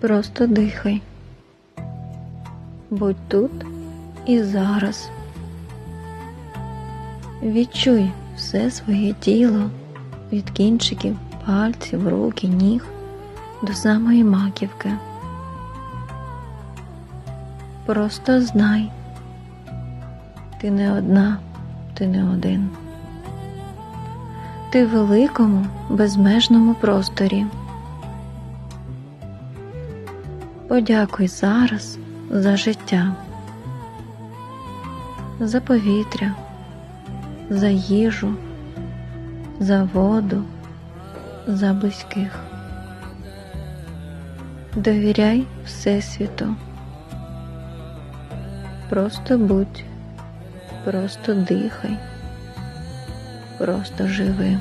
Просто дихай. Будь тут і зараз. Відчуй все своє тіло від кінчиків, пальців, рук і ніг до самої маківки. Просто знай, ти не одна, ти не один. Ти в великому, безмежному просторі. Подякуй зараз за життя, за повітря, за їжу, за воду, за близьких. Довіряй Всесвіту. Просто будь, просто дихай, просто живи.